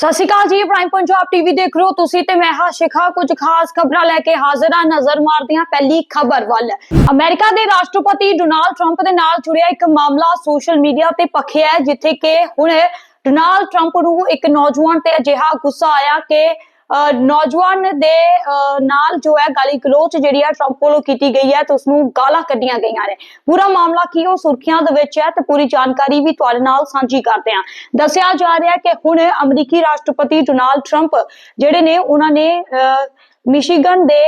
ਸਤਿ ਸ਼੍ਰੀ ਅਕਾਲ ਜੀ prime Punjab TV ਦੇਖ ਰਹੇ ਹੋ ਤੁਸੀਂ ਤੇ ਮੈਂ ਹਾਂ ਸ਼ਿਖਾ। ਕੁਝ ਖਾਸ ਖਬਰਾਂ ਲੈ ਕੇ ਹਾਜ਼ਰ ਹਾਂ, ਨਜ਼ਰ ਮਾਰਦੇ ਹਾਂ ਪਹਿਲੀ ਖਬਰ ਵੱਲ। ਅਮਰੀਕਾ ਦੇ ਰਾਸ਼ਟਰਪਤੀ ਡੋਨਾਲਡ ਟਰੰਪ ਦੇ ਨਾਲ ਜੁੜਿਆ ਇੱਕ ਮਾਮਲਾ ਸੋਸ਼ਲ ਮੀਡੀਆ ਤੇ ਪਖਿਆ ਹੈ, ਜਿੱਥੇ ਕਿ ਹੁਣ ਡੋਨਾਲਡ ਟਰੰਪ ਨੂੰ ਇੱਕ ਨੌਜਵਾਨ ਤੇ ਅਜਿਹਾ ਗੁੱਸਾ ਆਇਆ ਕਿ ਨੌਜਵਾਨ ਦੇ ਨਾਲ ਜੋ ਹੈ ਗਾਲੀ ਗਲੋਚ ਜਿਹੜੀ ਹੈ ਟਰੰਪ ਵੱਲੋਂ ਕੀਤੀ ਗਈ ਹੈ ਤੇ ਉਸ ਨੂੰ ਗਾਲਾਂ ਕੱਢੀਆਂ ਗਈਆਂ ਨੇ। ਪੂਰਾ ਮਾਮਲਾ ਕੀ ਉਹ ਸੁਰਖੀਆਂ ਦੇ ਵਿੱਚ ਹੈ ਤੇ ਪੂਰੀ ਜਾਣਕਾਰੀ ਵੀ ਤੁਹਾਡੇ ਨਾਲ ਸਾਂਝੀ ਕਰਦੇ ਹਾਂ। ਦੱਸਿਆ ਜਾ ਰਿਹਾ ਕਿ ਹੁਣ ਅਮਰੀਕੀ ਰਾਸ਼ਟਰਪਤੀ ਡੋਨਾਲਡ ਟਰੰਪ ਜਿਹੜੇ ਨੇ, ਉਹਨਾਂ ਨੇ ਮਿਸ਼ੀਗਨ ਦੇ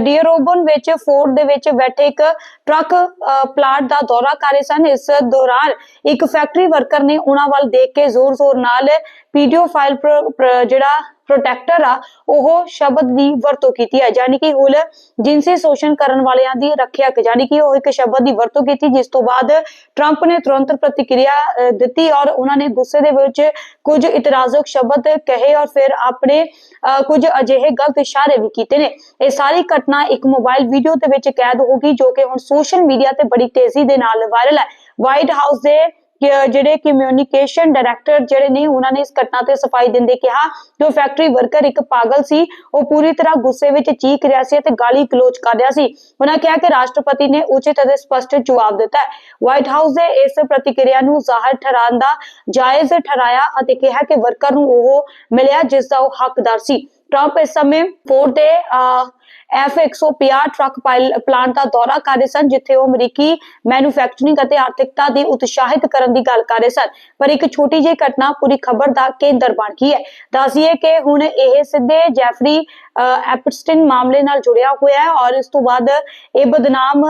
ਡੀਅਰੋਬਨ ਵਿੱਚ ਫੋਰਡ ਦੇ ਵਿੱਚ ਬੈਠੇ ਇੱਕ ਟਰੱਕ ਪਲਾਂਟ ਦਾ ਦੌਰਾ ਕਰ ਰਹੇ ਸਨ। ਇਸ ਦੌਰਾਨ ਇੱਕ ਫੈਕਟਰੀ ਵਰਕਰ ਨੇ ਉਹਨਾਂ ਵੱਲ ਦੇਖ ਕੇ ਜ਼ੋਰ-ਜ਼ੋਰ ਨਾਲ ਪੀਡੀਓ ਫਾਈਲ ਜਿਹੜਾ ਪ੍ਰੋਟੈਕਟਰ ਆ, ਉਹ ਸ਼ਬਦ ਦੀ ਵਰਤੋਂ ਕੀਤੀ ਹੈ। ਯਾਨੀ ਕਿ ਹੁਣ ਜਿਨਸੀ ਸ਼ੋਸ਼ਣ ਕਰਨ ਵਾਲਿਆਂ ਦੀ ਰੱਖਿਆ ਯਾਨੀ ਕਿ ਉਹ ਇੱਕ ਸ਼ਬਦ ਦੀ ਵਰਤੋਂ ਕੀਤੀ, ਜਿਸ ਤੋਂ ਬਾਅਦ ਟਰੰਪ ਨੇ ਤੁਰੰਤ ਪ੍ਰਤੀਕਿਰਿਆ ਦਿੱਤੀ ਔਰ ਉਹਨਾਂ ਨੇ ਗੁੱਸੇ ਦੇ ਵਿੱਚ ਕੁਝ ਇਤਰਾਜ਼ਕ ਸ਼ਬਦ ਕਹੇ ਔਰ ਫਿਰ ਆਪਣੇ ਕੁਝ ਅਜਿਹੇ ਗਲਤ ਇਸ਼ਾਰੇ ਵੀ ਕੀਤੇ ਨੇ। ਇਹ ਸਾਰੀ ਘਟਨਾ ਇੱਕ ਮੋਬਾਈਲ ਵੀਡੀਓ ਦੇ ਵਿੱਚ ਕੈਦ ਹੋ ਗਈ, ਜੋ ਕਿ ਹੁਣ ਸੋਸ਼ਲ ਮੀਡੀਆ ਤੇ ਬੜੀ ਤੇਜ਼ੀ ਦੇ ਨਾਲ ਵਾਇਰਲ ਹੈ। ਵਾਈਟ ਹਾਊਸ ਦੇ ਜਿਹੜੇ ਕਮਿਊਨੀਕੇਸ਼ਨ ਡਾਇਰੈਕਟਰ ਜਿਹੜੇ ਨੇ, ਉਹਨਾਂ ਨੇ ਇਸ ਘਟਨਾ ਤੇ ਸਫ਼ਾਈ ਦਿੰਦੇ ਕਿਹਾ ਕਿ ਫੈਕਟਰੀ ਵਰਕਰ ਇੱਕ ਪਾਗਲ ਸੀ, ਉਹ ਪੂਰੀ ਤਰ੍ਹਾਂ ਗੁੱਸੇ ਵਿੱਚ ਚੀਖ ਰਿਹਾ ਸੀ ਅਤੇ ਗਾਲੀ ਗਲੋਚ ਕਰ ਰਿਹਾ ਸੀ। ਉਹਨਾਂ ਕਿਹਾ ਕਿ ਰਾਸ਼ਟਰਪਤੀ ਨੇ ਉਚਿਤ ਅਤੇ ਸਪਸ਼ਟ ਜਵਾਬ ਦਿੱਤਾ ਵਾਈਟ ਹਾਊਸ ਦੇ ਇਸ ਪ੍ਰਤੀਕਿਰਿਆ ਨੂੰ ਜ਼ਾਹਰ ਠਹਿਰਾਉਣ ਦਾ ਜਾਇਜ਼ ਠਹਿਰਾਇਆ ਅਤੇ ਕਿਹਾ ਕਿ ਵਰਕਰ ਨੂੰ ਉਹ ਮਿਲਿਆ ਜਿਸ ਦਾ ਉਹ ਹੱਕਦਾਰ ਸੀ। ਟਰੰਪ ਇਸ ਸਮੇਂ ਫੋਰਡ ਦੇ F150 ਟਰੱਕ ਪਲਾਂਟ ਦਾ ਦੌਰਾ ਕਰ ਰਹੇ ਸਨ, ਜਿੱਥੇ ਉਹ ਅਮਰੀਕੀ ਮੈਨੂਫੈਕਚਰਿੰਗ ਅਤੇ ਆਰਥਿਕਤਾ ਦੀ ਉਤਸ਼ਾਹਿਤ ਕਰਨ ਦੀ ਗੱਲ ਕਰ ਰਹੇ ਸਨ। ਪਰ ਇੱਕ ਛੋਟੀ ਜਿਹੀ ਘਟਨਾ ਪੂਰੀ ਖਬਰ ਦਾ ਕੇਂਦਰ ਬਣ ਗਈ ਹੈ। ਦੱਸਿਏ ਕਿ ਹੁਣ ਇਹ ਸਿੱਧੇ ਜੈਫਰੀ ਐਪਸਟਿਨ ਮਾਮਲੇ ਨਾਲ ਜੁੜਿਆ ਹੋਇਆ ਹੈ ਔਰ ਇਸ ਤੋਂ ਬਾਅਦ ਇਹ ਬਦਨਾਮ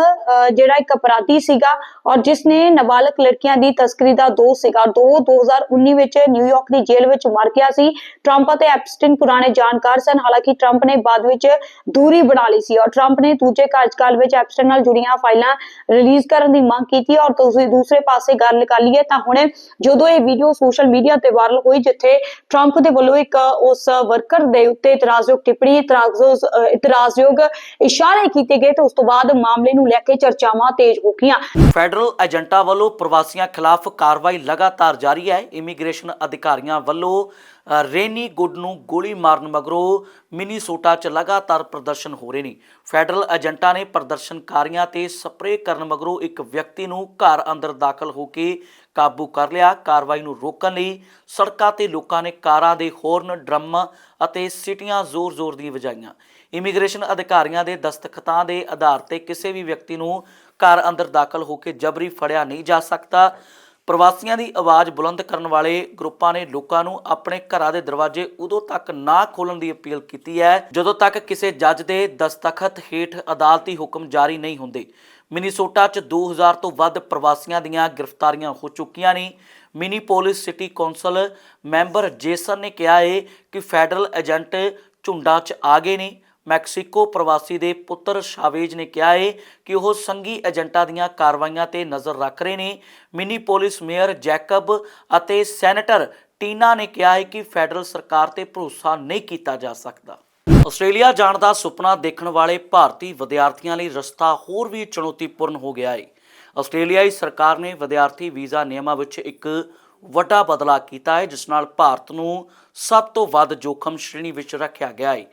ਜਿਹੜਾ ਇੱਕ ਅਪਰਾਧੀ ਸੀਗਾ ਔਰ ਜਿਸ ਨੇ ਨਾਬਾਲਗ ਲੜਕੀਆਂ ਦੀ ਤਸਕਰੀ ਦਾ ਦੋਸ਼ ਸੀਗਾ। ਦੋ 2019 ਵਿੱਚ ਨਿਊਯਾਰਕ ਦੀ ਜੇਲ੍ਹ ਵਿੱਚ ਮਰ ਗਿਆ ਸੀ। ਟਰੰਪ ਅਤੇ ਐਪਸਟਿਨ ਪੁਰਾਣੇ ਜਾਣਕਾਰ ਸਨ। ਹਾਲਾਂਕਿ ਟਰੰਪ ਨੇ ਬਾਅਦ ਵਿੱਚ ਦੂਰੀ ਬਣਾ ਲਈ ਸੀ ਔਰ ਟਰੰਪ ਨੇ ਦੂਜੇ ਕਾਰਜਕਾਲ ਵਿੱਚ ਐਪਸਟਨ ਨਾਲ ਜੁੜੀਆਂ ਫਾਈਲਾਂ ਰਿਲੀਜ਼ ਕਰਨ ਦੀ ਮੰਗ ਕੀਤੀ ਔਰ ਤੁਸੀਂ ਦੂਸਰੇ ਪਾਸੇ ਗੱਲ ਨਿਕਾਲੀਏ ਤਾਂ ਹੁਣ ਜਦੋਂ ਇਹ ਵੀਡੀਓ ਸੋਸ਼ਲ ਮੀਡੀਆ ਤੇ ਵਾਇਰਲ ਹੋਈ ਜਿੱਥੇ ਟਰੰਪ ਦੇ ਵੱਲੋਂ ਇੱਕ ਉਸ ਵਰਕਰ ਦੇ ਉੱਤੇ ਇਤਰਾਜ਼ਯੋਗ ਟਿੱਪਣੀ ਇਤਰਾਜ਼ਯੋਗ ਅਹ, ਇਤਰਾਜ਼ਯੋਗ ਇਸ਼ਾਰੇ ਕੀਤੇ ਗਏ ਤੇ ਉਸ ਤੋਂ ਬਾਅਦ ਮਾਮਲੇ ਨੂੰ ਲੈ ਕੇ ਚਰਚਾਵਾਂ ਤੇਜ਼ ਹੋ ਗਈਆਂ। ਫੈਡਰਲ ਏਜੰਟਾਂ ਵੱਲੋਂ ਪ੍ਰਵਾਸੀਆਂ ਖਿਲਾਫ ਕਾਰਵਾਈ ਲਗਾਤਾਰ ਜਾਰੀ ਹੈ। ਇਮੀਗ੍ਰੇਸ਼ਨ ਅਧਿਕਾਰੀਆਂ ਵੱਲੋਂ ਰੇਨੀ ਗੁੱਡ ਨੂੰ ਗੋਲੀ ਮਾਰਨ ਮਗਰੋਂ ਮਿਨੀਸੋਟਾ 'ਚ ਲਗਾਤਾਰ ਪ੍ਰਦਰਸ਼ਨ ਹੋ ਰਹੇ ਨੇ। ਫੈਡਰਲ ਏਜੰਟਾਂ ਨੇ ਪ੍ਰਦਰਸ਼ਨਕਾਰੀਆਂ ਤੇ ਸਪਰੇਅ ਕਰਨ ਮਗਰੋਂ ਇੱਕ ਵਿਅਕਤੀ ਨੂੰ ਘਰ ਅੰਦਰ ਦਾਖਲ ਹੋ ਕੇ ਕਾਬੂ ਕਰ ਲਿਆ। ਕਾਰਵਾਈ ਨੂੰ ਰੋਕਣ ਲਈ ਸੜਕਾਂ ਤੇ ਲੋਕਾਂ ਨੇ ਕਾਰਾਂ ਦੇ ਹੌਰਨ, ਡਰਮ ਅਤੇ ਸੀਟੀਆਂ ਜ਼ੋਰ-ਜ਼ੋਰ ਦੀ ਵਜਾਈਆਂ। ਇਮੀਗ੍ਰੇਸ਼ਨ ਅਧਿਕਾਰੀਆਂ ਦੇ ਦਸਤਖਤਾਂ ਦੇ ਆਧਾਰ ਤੇ ਕਿਸੇ ਵੀ ਵਿਅਕਤੀ ਨੂੰ ਘਰ ਅੰਦਰ ਦਾਖਲ ਹੋ ਕੇ ਜਬਰੀ ਫੜਿਆ ਨਹੀਂ ਜਾ ਸਕਦਾ। ਪ੍ਰਵਾਸੀਆਂ ਦੀ ਆਵਾਜ਼ ਬੁਲੰਦ ਕਰਨ ਵਾਲੇ ਗਰੁੱਪਾਂ ਨੇ ਲੋਕਾਂ ਨੂੰ ਆਪਣੇ ਘਰਾਂ ਦੇ ਦਰਵਾਜ਼ੇ ਉਦੋਂ ਤੱਕ ਨਾ ਖੋਲਣ ਦੀ ਅਪੀਲ ਕੀਤੀ ਹੈ, ਜਦੋਂ ਤੱਕ ਕਿਸੇ ਜੱਜ ਦੇ ਦਸਤਖਤ ਹੇਠ ਅਦਾਲਤੀ ਹੁਕਮ ਜਾਰੀ ਨਹੀਂ ਹੁੰਦੇ। ਮਿਨੀਸੋਟਾ 'ਚ 2000 ਤੋਂ ਵੱਧ ਪ੍ਰਵਾਸੀਆਂ ਦੀਆਂ ਗ੍ਰਿਫਤਾਰੀਆਂ ਹੋ ਚੁੱਕੀਆਂ ਨੇ। Minneapolis city council member Jason ਨੇ ਕਿਹਾ ਹੈ ਕਿ ਫੈਡਰਲ ਏਜੰਟ ਝੁੰਡਾਂ 'ਚ ਆ ਗਏ ਨੇ। ਮੈਕਸੀਕੋ ਪ੍ਰਵਾਸੀ ਦੇ ਪੁੱਤਰ ਸ਼ਾਵੇਜ ਨੇ ਕਿਹਾ ਹੈ ਕਿ ਉਹ ਸੰਘੀ ਏਜੰਟਾਂ ਦੀਆਂ ਕਾਰਵਾਈਆਂ ਤੇ ਨਜ਼ਰ ਰੱਖ ਰਹੇ ਨੇ। ਮਿਨੀਪੋਲਿਸ ਮੇਅਰ ਜੈਕਬ ਅਤੇ ਸੈਨੇਟਰ ਟੀਨਾ ਨੇ ਕਿਹਾ ਹੈ ਕਿ ਫੈਡਰਲ ਸਰਕਾਰ ਤੇ ਭਰੋਸਾ ਨਹੀਂ ਕੀਤਾ ਜਾ ਸਕਦਾ। ਆਸਟ੍ਰੇਲੀਆ ਜਾਣ ਦਾ ਸੁਪਨਾ ਦੇਖਣ ਵਾਲੇ ਭਾਰਤੀ ਵਿਦਿਆਰਥੀਆਂ ਲਈ ਰਸਤਾ ਹੋਰ ਵੀ ਚੁਣੌਤੀਪੂਰਨ ਹੋ ਗਿਆ ਹੈ ਆਸਟ੍ਰੇਲੀਆਈ ਸਰਕਾਰ ਨੇ ਵਿਦਿਆਰਥੀ ਵੀਜ਼ਾ ਨਿਯਮਾਂ ਵਿੱਚ ਇੱਕ ਵੱਡਾ ਬਦਲਾਅ ਕੀਤਾ ਹੈ ਜਿਸ ਨਾਲ ਭਾਰਤ ਨੂੰ ਸਭ ਤੋਂ ਵੱਧ ਜੋਖਮ ਸ਼੍ਰੇਣੀ ਵਿੱਚ ਰੱਖਿਆ ਗਿਆ ਹੈ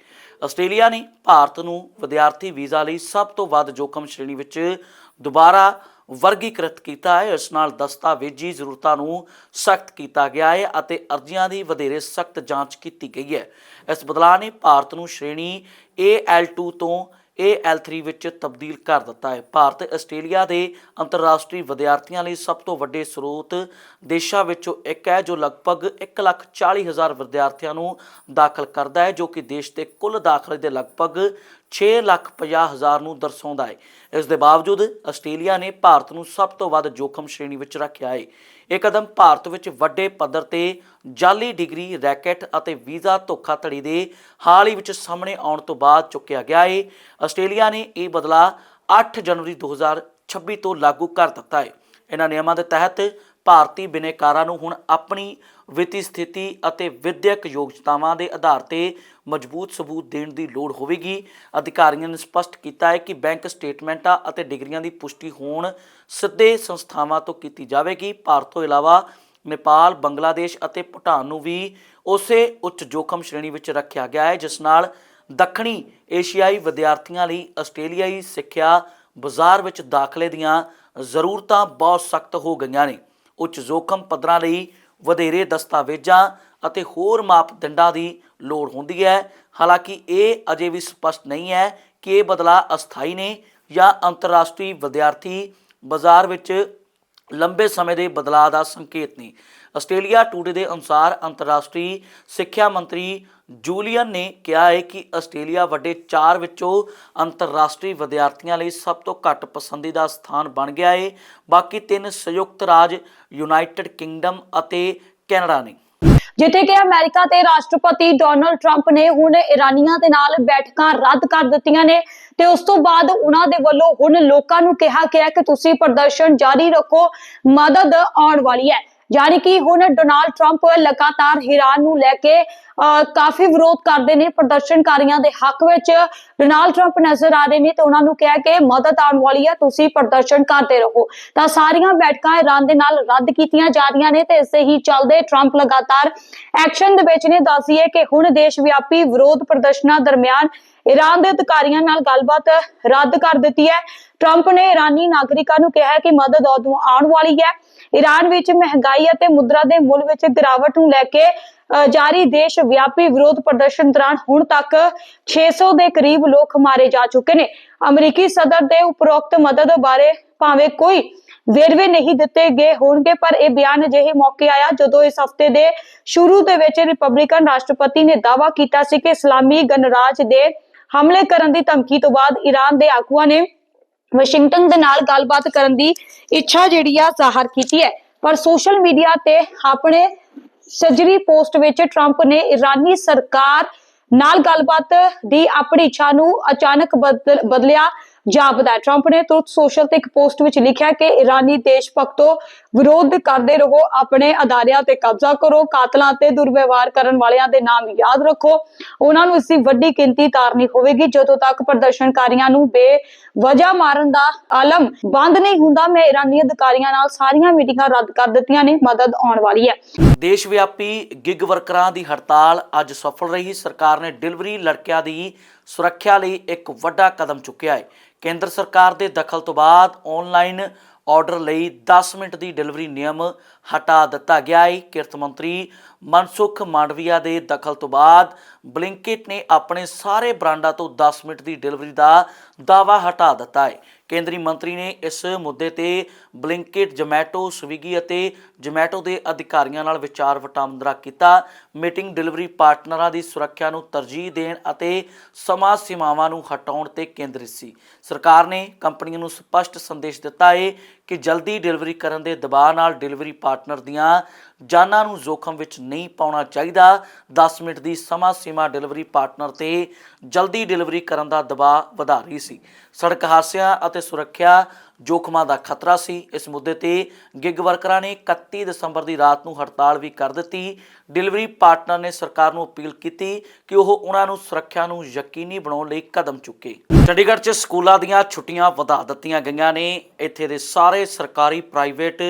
ਆਸਟ੍ਰੇਲੀਆ ਨੇ ਭਾਰਤ ਨੂੰ ਵਿਦਿਆਰਥੀ ਵੀਜ਼ਾ ਲਈ ਸਭ ਤੋਂ ਵੱਧ ਜੋਖਮ ਸ਼੍ਰੇਣੀ ਵਿੱਚ ਦੁਬਾਰਾ ਵਰਗੀਕ੍ਰਿਤ ਕੀਤਾ ਹੈ। ਇਸ ਨਾਲ ਦਸਤਾਵੇਜ਼ੀ ਜ਼ਰੂਰਤਾਂ ਨੂੰ ਸਖਤ ਕੀਤਾ ਗਿਆ ਹੈ ਅਤੇ ਅਰਜ਼ੀਆਂ ਦੀ ਵਧੇਰੇ ਸਖਤ ਜਾਂਚ ਕੀਤੀ ਗਈ ਹੈ। ਇਸ ਬਦਲਾਅ ਨੇ ਭਾਰਤ ਨੂੰ ਸ਼੍ਰੇਣੀ AL2 ਤੋਂ AL3 ਵਿੱਚ ਤਬਦੀਲ ਕਰ ਦਿੱਤਾ ਹੈ। ਭਾਰਤ ਆਸਟ੍ਰੇਲੀਆ ਦੇ ਅੰਤਰਰਾਸ਼ਟਰੀ ਵਿਦਿਆਰਥੀਆਂ ਲਈ ਸਭ ਤੋਂ ਵੱਡੇ ਸਰੋਤ ਦੇਸ਼ਾਂ ਵਿੱਚੋਂ ਇੱਕ ਹੈ ਜੋ ਲਗਭਗ 1,40,000 ਵਿਦਿਆਰਥੀਆਂ ਨੂੰ ਦਾਖਲ ਕਰਦਾ ਹੈ ਜੋ ਕਿ ਦੇਸ਼ ਦੇ ਕੁੱਲ ਦਾਖਲੇ ਦੇ ਲਗਭਗ 6,50,000 ਨੂੰ ਦਰਸਾਉਂਦਾ ਹੈ। ਇਸ ਦੇ ਬਾਵਜੂਦ ਆਸਟ੍ਰੇਲੀਆ ਨੇ ਭਾਰਤ ਨੂੰ ਸਭ ਤੋਂ ਵੱਧ ਜੋਖਮ ਸ਼੍ਰੇਣੀ ਵਿੱਚ ਰੱਖਿਆ ਹੈ। ਇਹ ਕਦਮ ਭਾਰਤ ਵਿੱਚ ਵੱਡੇ ਪੱਧਰ ਤੇ ਜਾਲੀ ਡਿਗਰੀ ਰੈਕੇਟ ਅਤੇ ਵੀਜ਼ਾ ਧੋਖਾਧੜੀ ਦੇ ਹਾਲ ਹੀ ਵਿੱਚ ਸਾਹਮਣੇ ਆਉਣ ਤੋਂ ਬਾਅਦ ਚੁੱਕਿਆ ਗਿਆ ਹੈ। ਆਸਟ੍ਰੇਲੀਆ ਨੇ ਇਹ ਬਦਲਾਅ 8 ਜਨਵਰੀ 2026 ਤੋਂ ਲਾਗੂ ਕਰ ਦਿੱਤਾ ਹੈ। ਇਹਨਾਂ ਨਿਯਮਾਂ ਦੇ ਤਹਿਤ ਭਾਰਤੀ ਬਿਨੇਕਾਰਾਂ ਨੂੰ ਹੁਣ ਆਪਣੀ ਵਿੱਤੀ ਸਥਿਤੀ ਅਤੇ ਵਿਦਿਅਕ ਯੋਗਤਾਵਾਂ ਦੇ ਆਧਾਰ ਤੇ ਮਜ਼ਬੂਤ ਸਬੂਤ ਦੇਣ ਦੀ ਲੋੜ ਹੋਵੇਗੀ। ਅਧਿਕਾਰੀਆਂ ਨੇ ਸਪਸ਼ਟ ਕੀਤਾ ਹੈ ਕਿ ਬੈਂਕ ਸਟੇਟਮੈਂਟਾਂ ਅਤੇ ਡਿਗਰੀਆਂ ਦੀ ਪੁਸ਼ਟੀ ਹੋਣ ਸਿੱਧੇ ਸੰਸਥਾਵਾਂ ਤੋਂ ਕੀਤੀ ਜਾਵੇਗੀ। ਭਾਰਤ ਤੋਂ ਇਲਾਵਾ ਨੇਪਾਲ, ਬੰਗਲਾਦੇਸ਼ ਅਤੇ ਭੂਟਾਨ ਨੂੰ ਵੀ ਉਸੇ ਉੱਚ ਜੋਖਮ ਸ਼੍ਰੇਣੀ ਵਿੱਚ ਰੱਖਿਆ ਗਿਆ ਹੈ, ਜਿਸ ਨਾਲ ਦੱਖਣੀ ਏਸ਼ੀਆਈ ਵਿਦਿਆਰਥੀਆਂ ਲਈ ਆਸਟ੍ਰੇਲੀਆਈ ਸਿੱਖਿਆ ਬਾਜ਼ਾਰ ਵਿੱਚ ਦਾਖਲੇ ਦੀਆਂ ਜ਼ਰੂਰਤਾਂ ਬਹੁਤ ਸਖਤ ਹੋ ਗਈਆਂ ਨੇ। ਉੱਚ ਜੋਖਮ ਪੱਧਰਾਂ ਲਈ ਵਧੇਰੇ ਦਸਤਾਵੇਜ਼ਾਂ ਅਤੇ ਹੋਰ ਮਾਪਦੰਡਾਂ ਦੀ ਲੋੜ ਹੁੰਦੀ ਹੈ। ਹਾਲਾਂਕਿ ਇਹ ਅਜੇ ਵੀ ਸਪਸ਼ਟ ਨਹੀਂ ਹੈ ਕਿ ਇਹ ਬਦਲਾਅ ਅਸਥਾਈ ਨੇ ਜਾਂ ਅੰਤਰਰਾਸ਼ਟਰੀ ਵਿਦਿਆਰਥੀ ਬਾਜ਼ਾਰ ਵਿੱਚ ਲੰਬੇ ਸਮੇਂ ਦੇ ਬਦਲਾਅ ਦਾ ਸੰਕੇਤ ਨੇ। ਆਸਟ੍ਰੇਲੀਆ ਟੂਡੇ ਦੇ ਅਨੁਸਾਰ ਅੰਤਰਰਾਸ਼ਟਰੀ ਸਿੱਖਿਆ ਮੰਤਰੀ ਜੂਲੀਅਨ ਨੇ ਕਿਹਾ ਹੈ ਕਿ ਆਸਟ੍ਰੇਲੀਆ ਵੱਡੇ 4 ਵਿੱਚੋਂ ਅੰਤਰਰਾਸ਼ਟਰੀ ਵਿਦਿਆਰਥੀਆਂ ਲਈ ਸਭ ਤੋਂ ਘੱਟ ਪਸੰਦੀਦਾ ਸਥਾਨ ਬਣ ਗਿਆ ਹੈ ਬਾਕੀ ਤਿੰਨ ਸੰਯੁਕਤ ਰਾਜ ਯੂਨਾਈਟਿਡ ਕਿੰਗਡਮ ਅਤੇ ਕੈਨੇਡਾ ਨੇ। ਜਿੱਥੇ ਕਿ ਅਮਰੀਕਾ ਦੇ ਰਾਸ਼ਟਰਪਤੀ ਡੋਨਲਡ ਟਰੰਪ ਨੇ ਹੁਣ ਇਰਾਨੀਆਂ ਦੇ ਨਾਲ ਬੈਠਕਾਂ ਰੱਦ ਕਰ ਦਿੱਤੀਆਂ ਨੇ ਤੇ ਉਸ ਤੋਂ ਬਾਅਦ ਉਹਨਾਂ ਦੇ ਵੱਲੋਂ ਹੁਣ ਲੋਕਾਂ ਨੂੰ ਕਿਹਾ ਗਿਆ ਕਿ ਤੁਸੀਂ ਪ੍ਰਦਰਸ਼ਨ ਜਾਰੀ ਰੱਖੋ, ਮਦਦ ਆਉਣ ਵਾਲੀ ਹੈ। ਯਾਨੀ ਕਿ ਹੁਣ ਡੋਨਾਲਡ ਟਰੰਪ ਲਗਾਤਾਰ ਈਰਾਨ ਨੂੰ ਲੈ ਕੇ ਕਾਫੀ ਵਿਰੋਧ ਕਰਦੇ ਨੇ, ਪ੍ਰਦਰਸ਼ਨਕਾਰੀਆਂ ਦੇ ਹੱਕ ਵਿੱਚ ਡੋਨਾਲਡ ਟਰੰਪ ਨਜ਼ਰ ਆ ਰਹੇ ਨੇ ਤੇ ਉਹਨਾਂ ਨੂੰ ਕਿਹਾ ਕਿ ਮਦਦ ਆਉਣ ਵਾਲੀ ਹੈ ਤੁਸੀਂ ਪ੍ਰਦਰਸ਼ਨ ਕਰਦੇ ਰਹੋ। ਤਾਂ ਸਾਰੀਆਂ ਬੈਠਕਾਂ ਈਰਾਨ ਦੇ ਨਾਲ ਰੱਦ ਕੀਤੀਆਂ ਜਾ ਰਹੀਆਂ ਨੇ ਤੇ ਇਸੇ ਹੀ ਚੱਲਦੇ ਟਰੰਪ ਲਗਾਤਾਰ ਐਕਸ਼ਨ ਦੇ ਵਿੱਚ ਨੇ। ਦੱਸੀ ਹੈ ਕਿ ਹੁਣ ਦੇਸ਼ ਵਿਆਪੀ ਵਿਰੋਧ ਪ੍ਰਦਰਸ਼ਨਾਂ ਦਰਮਿਆਨ ਈਰਾਨ ਦੇ ਅਧਿਕਾਰੀਆਂ ਨਾਲ ਗੱਲਬਾਤ ਰੱਦ ਕਰ ਦਿੱਤੀ ਹੈ। ਟਰੰਪ ਨੇ ਇਰਾਨੀ ਨਾਗਰਿਕਾਂ ਨੂੰ ਕਿਹਾ ਕਿ ਮਦਦ ਉਦੋਂ ਆਉਣ ਵਾਲੀ ਹੈ। ਇਰਾਨ ਵਿੱਚ ਮਹਿੰਗਾਈ ਅਤੇ ਮੁਦਰਾ ਦੇ ਮੁੱਲ ਵਿੱਚ ਗਿਰਾਵਟ ਨੂੰ ਲੈ ਕੇ ਜਾਰੀ ਦੇਸ਼ ਵਿਆਪੀ ਵਿਰੋਧ ਪ੍ਰਦਰਸ਼ਨ ਦੌਰਾਨ ਹੁਣ ਤੱਕ 600 ਦੇ ਕਰੀਬ ਲੋਕ ਮਾਰੇ ਜਾ ਚੁੱਕੇ ਨੇ। ਅਮਰੀਕੀ ਸਦਰ ਦੇ ਉਪਰੋਕਤ ਮਦਦ ਬਾਰੇ ਭਾਵੇਂ ਕੋਈ ਵੇਰਵੇ ਨਹੀਂ ਦਿੱਤੇ ਗਏ ਹੋਣਗੇ, ਪਰ ਇਹ ਬਿਆਨ ਅਜਿਹੇ ਮੌਕੇ ਆਇਆ ਜਦੋਂ ਇਸ ਹਫ਼ਤੇ ਦੇ ਸ਼ੁਰੂ ਦੇ ਵਿੱਚ ਰਿਪਬਲਿਕਨ ਰਾਸ਼ਟਰਪਤੀ ਨੇ ਦਾਅਵਾ ਕੀਤਾ ਸੀ ਕਿ ਇਸਲਾਮੀ ਗਣਰਾਜ ਦੇ ਹਮਲੇ ਕਰਨ ਦੀ ਧਮਕੀ ਤੋਂ ਬਾਅਦ ਈਰਾਨ ਦੇ ਆਗੂਆਂ ਨੇ ਵਾਸ਼ਿੰਗਟਨ ਦੇ ਨਾਲ ਗੱਲਬਾਤ ਕਰਨ ਦੀ ਇੱਛਾ ਜਿਹੜੀ ਆ ਜ਼ਾਹਰ ਕੀਤੀ ਹੈ। ਪਰ ਸੋਸ਼ਲ ਮੀਡੀਆ ਤੇ ਆਪਣੇ ਸੱਜਰੀ ਪੋਸਟ ਵਿੱਚ ਟਰੰਪ ਨੇ ਇਰਾਨੀ ਸਰਕਾਰ ਨਾਲ ਗੱਲਬਾਤ ਦੀ ਆਪਣੀ ਇੱਛਾ ਨੂੰ ਅਚਾਨਕ ਬਦਲ- ਬਦਲਿਆ। ਜਾਪਦਾ ਟਰੰਪ ਨੇ ਤੁਰਤ ਸੋਸ਼ਲ ਤੇ ਇੱਕ ਪੋਸਟ ਵਿੱਚ ਲਿਖਿਆ ਕਿ ਇਰਾਨੀ ਦੇਸ਼ ਭਗਤੋ ਵਿਰੋਧ ਕਰਦੇ ਰਹੋ, ਆਪਣੇ ਅਦਾਰਿਆਂ ਤੇ ਕਬਜ਼ਾ ਕਰੋ, ਕਾਤਲਾਂ ਤੇ ਦੁਰਵਿਵਹਾਰ ਕਰਨ ਵਾਲਿਆਂ ਦੇ ਨਾਮ ਯਾਦ ਰੱਖੋ। ਉਹਨਾਂ ਨੂੰ ਇਸ ਵੱਡੀ ਗਿਣਤੀ ਤਾਰਨੀ ਹੋਵੇਗੀ। ਜਦੋਂ ਤੱਕ ਪ੍ਰਦਰਸ਼ਨਕਾਰੀਆਂ ਨੂੰ ਬੇਵਜ੍ਹਾ ਮਾਰਨ ਦਾ ਆਲਮ ਬੰਦ ਨਹੀਂ ਹੁੰਦਾ, ਮੈਂ ਇਰਾਨੀ ਅਧਿਕਾਰੀਆਂ ਨਾਲ ਸਾਰੀਆਂ ਮੀਟਿੰਗਾਂ ਰੱਦ ਕਰ ਦਿੱਤੀਆਂ ਨੇ। ਮਦਦ ਆਉਣ ਵਾਲੀ ਹੈ। ਦੇਸ਼ ਵਿਆਪੀ ਗਿਗ ਵਰਕਰਾਂ ਦੀ ਹੜਤਾਲ ਅੱਜ ਸਫਲ ਰਹੀ। ਸਰਕਾਰ ਨੇ ਡਿਲੀਵਰੀ ਲੜਕਿਆਂ ਦੀ ਸੁਰੱਖਿਆ ਲਈ ਇੱਕ ਵੱਡਾ ਕਦਮ ਚੁੱਕਿਆ ਹੈ। ਕੇਂਦਰ ਸਰਕਾਰ ਦੇ ਦਖਲ ਤੋਂ ਬਾਅਦ ਆਨਲਾਈਨ ਆਰਡਰ ਲਈ 10 ਮਿੰਟ ਦੀ ਡਿਲੀਵਰੀ ਨਿਯਮ ਹਟਾ ਦਿੱਤਾ ਗਿਆ ਹੈ ਕਿਰਤ ਮੰਤਰੀ ਮਨਸੁਖ ਮਾਂਡਵੀਆ ਦੇ ਦਖਲ ਤੋਂ ਬਾਅਦ ਬਲਿੰਕਿਟ ਨੇ ਆਪਣੇ ਸਾਰੇ ਬ੍ਰਾਂਡਾਂ ਤੋਂ 10 ਮਿੰਟ ਦੀ ਡਿਲੀਵਰੀ ਦਾ ਦਾਅਵਾ ਹਟਾ ਦਿੱਤਾ ਹੈ ਕੇਂਦਰੀ ਮੰਤਰੀ ਨੇ ਇਸ ਮੁੱਦੇ ਤੇ ਬਲਿੰਕਿਟ, ਜੋਮੈਟੋ, ਸਵਿਗੀ ਅਤੇ ਜੋਮੈਟੋ ਦੇ ਅਧਿਕਾਰੀਆਂ ਨਾਲ ਵਿਚਾਰ ਵਟਾਂਦਰਾ ਕੀਤਾ। ਮੀਟਿੰਗ ਡਿਲੀਵਰੀ ਪਾਰਟਨਰਾਂ ਦੀ ਸੁਰੱਖਿਆ ਨੂੰ ਤਰਜੀਹ ਦੇਣ ਅਤੇ ਸਮਾਂ ਸੀਮਾਵਾਂ ਨੂੰ ਹਟਾਉਣ ਤੇ ਕੇਂਦਰਿਤ ਸੀ। ਸਰਕਾਰ ਨੇ ਕੰਪਨੀਆਂ ਨੂੰ ਸਪਸ਼ਟ ਸੰਦੇਸ਼ ਦਿੱਤਾ ਹੈ ਕਿ ਜਲਦੀ ਡਿਲੀਵਰੀ ਕਰਨ ਦੇ ਦਬਾਅ ਨਾਲ ਡਿਲੀਵਰੀ ਪਾਰਟਨਰ ਦੀਆਂ ਜਾਨਾਂ ਨੂੰ ਜ਼ੋਖਮ ਵਿੱਚ ਨਹੀਂ ਪਾਉਣਾ ਚਾਹੀਦਾ। 10 ਮਿੰਟ ਦੀ ਸਮਾਂ ਸੀਮਾ ਡਿਲੀਵਰੀ ਪਾਰਟਨਰ ਤੇ ਜਲਦੀ ਡਿਲੀਵਰੀ ਕਰਨ ਦਾ ਦਬਾਅ ਵਧਾ ਰਹੀ ਸੀ। ਸੜਕ ਹਾਦਸਿਆਂ ਅਤੇ ਸੁਰੱਖਿਆ ਜੋਖਮਾਂ ਦਾ ਖਤਰਾ ਸੀ। ਇਸ ਮੁੱਦੇ ਤੇ ਗਿਗ ਵਰਕਰਾਂ ਨੇ 31 ਦਸੰਬਰ ਦੀ ਰਾਤ ਨੂੰ ਹੜਤਾਲ ਵੀ ਕਰ ਦਿੱਤੀ। ਡਿਲੀਵਰੀ ਪਾਰਟਨਰ ਨੇ ਸਰਕਾਰ ਨੂੰ ਅਪੀਲ ਕੀਤੀ ਕਿ ਉਹ ਉਹਨਾਂ ਨੂੰ ਸੁਰੱਖਿਆ ਨੂੰ ਯਕੀਨੀ ਬਣਾਉਣ ਲਈ ਕਦਮ ਚੁੱਕੇ। ਚੰਡੀਗੜ੍ਹ 'ਚ ਸਕੂਲਾਂ ਦੀਆਂ ਛੁੱਟੀਆਂ ਵਧਾ ਦਿੱਤੀਆਂ ਗਈਆਂ ਨੇ। ਇੱਥੇ ਦੇ ਸਾਰੇ ਸਰਕਾਰੀ ਪ੍ਰਾਈਵੇਟ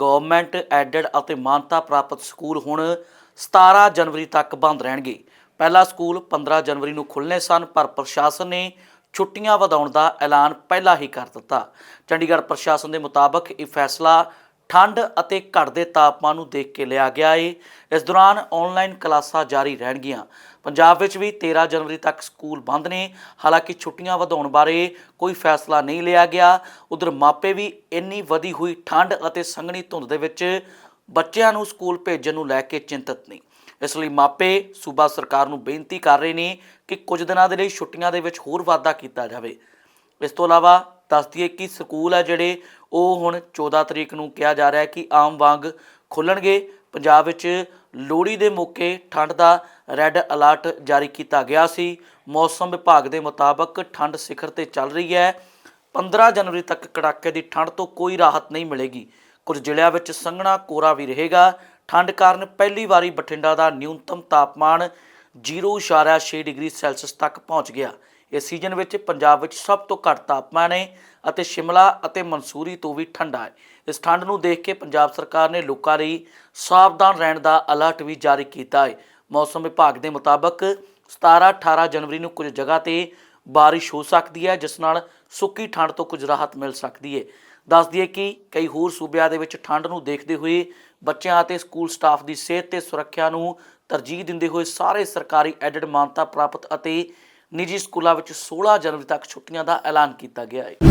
ਗਵਰਨਮੈਂਟ ਐਡਡ ਅਤੇ ਮਾਨਤਾ ਪ੍ਰਾਪਤ ਸਕੂਲ ਹੁਣ 17 ਜਨਵਰੀ ਤੱਕ ਬੰਦ ਰਹਿਣਗੇ। ਪਹਿਲਾ ਸਕੂਲ 15 ਜਨਵਰੀ ਨੂੰ ਖੁੱਲ੍ਹਣੇ ਸਨ, ਪਰ ਪ੍ਰਸ਼ਾਸਨ ਨੇ ਛੁੱਟੀਆਂ ਵਧਾਉਣ ਦਾ ਐਲਾਨ ਪਹਿਲਾਂ ਹੀ ਕਰ ਦਿੱਤਾ। ਚੰਡੀਗੜ੍ਹ ਪ੍ਰਸ਼ਾਸਨ ਦੇ ਮੁਤਾਬਕ ਇਹ ਫੈਸਲਾ ਠੰਡ ਅਤੇ ਘਟਦੇ ਤਾਪਮਾਨ ਨੂੰ ਦੇਖ ਕੇ ਲਿਆ ਗਿਆ ਏ। ਇਸ ਦੌਰਾਨ ਆਨਲਾਈਨ ਕਲਾਸਾਂ ਜਾਰੀ ਰਹਿਣਗੀਆਂ। ਪੰਜਾਬ ਵਿੱਚ ਵੀ 13 ਜਨਵਰੀ ਤੱਕ ਸਕੂਲ ਬੰਦ ਨੇ। ਹਾਲਾਂਕਿ ਛੁੱਟੀਆਂ ਵਧਾਉਣ ਬਾਰੇ ਕੋਈ ਫੈਸਲਾ ਨਹੀਂ ਲਿਆ ਗਿਆ। ਉਧਰ ਮਾਪੇ ਵੀ ਇੰਨੀ ਵਧੀ ਹੋਈ ਠੰਡ ਅਤੇ ਸੰਘਣੀ ਧੁੰਦ ਦੇ ਵਿੱਚ ਬੱਚਿਆਂ ਨੂੰ ਸਕੂਲ ਭੇਜਣ ਨੂੰ ਲੈ ਕੇ ਚਿੰਤਤ ਨੇ। ਇਸ ਲਈ ਮਾਪੇ ਸੂਬਾ ਸਰਕਾਰ ਨੂੰ ਬੇਨਤੀ ਕਰ ਰਹੇ ਨੇ ਕਿ ਕੁਝ ਦਿਨਾਂ ਦੇ ਲਈ ਛੁੱਟੀਆਂ ਦੇ ਵਿੱਚ ਹੋਰ ਵਾਧਾ ਕੀਤਾ ਜਾਵੇ। ਇਸ ਤੋਂ ਇਲਾਵਾ ਦੱਸ ਦਈਏ ਕਿ ਸਕੂਲ ਹੈ ਜਿਹੜੇ, ਉਹ ਹੁਣ 14 ਤਰੀਕ ਨੂੰ ਕਿਹਾ ਜਾ ਰਿਹਾ ਹੈ ਕਿ ਆਮ ਵਾਂਗ ਖੁੱਲਣਗੇ। ਪੰਜਾਬ ਵਿੱਚ ਲੋਹੜੀ ਦੇ ਮੌਕੇ ਠੰਡ ਦਾ ਰੈੱਡ ਅਲਰਟ ਜਾਰੀ ਕੀਤਾ ਗਿਆ ਸੀ। ਮੌਸਮ ਵਿਭਾਗ ਦੇ ਮੁਤਾਬਕ ਠੰਡ ਸਿਖਰ ਤੇ ਚੱਲ ਰਹੀ ਹੈ। 15 ਜਨਵਰੀ ਤੱਕ ਕੜਾਕੇ ਦੀ ਠੰਡ ਤੋਂ ਕੋਈ ਰਾਹਤ ਨਹੀਂ ਮਿਲੇਗੀ। ਕੁਝ ਜ਼ਿਲ੍ਹਿਆਂ ਵਿੱਚ ਸੰਘਣਾ ਕੋਰਾ ਵੀ ਰਹੇਗਾ। ਠੰਡ ਕਾਰਨ ਪਹਿਲੀ ਵਾਰੀ ਬਠਿੰਡਾ ਦਾ ਨਿਊਨਤਮ ਤਾਪਮਾਨ 0.6 ਡਿਗਰੀ ਸੈਲਸੀਅਸ ਤੱਕ ਪਹੁੰਚ ਗਿਆ। ਇਸ ਸੀਜ਼ਨ ਵਿੱਚ ਪੰਜਾਬ ਵਿੱਚ ਸਭ ਤੋਂ ਘੱਟ ਤਾਪਮਾਨ ਹੈ ਅਤੇ ਸ਼ਿਮਲਾ ਅਤੇ ਮਨਸੂਰੀ ਤੋਂ ਵੀ ਠੰਡਾ ਹੈ। ਇਸ ਠੰਡ ਨੂੰ ਦੇਖ ਕੇ ਪੰਜਾਬ ਸਰਕਾਰ ਨੇ ਲੋਕਾਂ ਲਈ ਸਾਵਧਾਨ ਰਹਿਣ ਦਾ ਅਲਰਟ ਵੀ ਜਾਰੀ ਕੀਤਾ ਹੈ। ਮੌਸਮ ਵਿਭਾਗ ਦੇ ਮੁਤਾਬਕ 17-18 ਜਨਵਰੀ ਨੂੰ ਕੁਝ ਜਗ੍ਹਾ ਤੇ ਬਾਰਿਸ਼ ਹੋ ਸਕਦੀ ਹੈ, ਜਿਸ ਨਾਲ ਸੁੱਕੀ ਠੰਡ ਤੋਂ ਕੁਝ ਰਾਹਤ ਮਿਲ ਸਕਦੀ ਹੈ। ਦੱਸ ਦਈਏ ਕਿ ਕਈ ਹੋਰ ਸੂਬਿਆਂ ਦੇ ਵਿੱਚ ਠੰਡ ਨੂੰ ਦੇਖਦੇ ਹੋਏ ਬੱਚਿਆਂ ਅਤੇ ਸਕੂਲ ਸਟਾਫ ਦੀ ਸਿਹਤ ਤੇ ਸੁਰੱਖਿਆ ਨੂੰ ਤਰਜੀਹ ਦਿੰਦੇ ਹੋਏ ਸਾਰੇ ਸਰਕਾਰੀ ਐਡਡ ਮਾਨਤਾ ਪ੍ਰਾਪਤ ਅਤੇ ਨਿੱਜੀ ਸਕੂਲਾਂ ਵਿੱਚ 16 ਜਨਵਰੀ ਤੱਕ ਛੁੱਟੀਆਂ ਦਾ ਐਲਾਨ ਕੀਤਾ ਗਿਆ ਹੈ।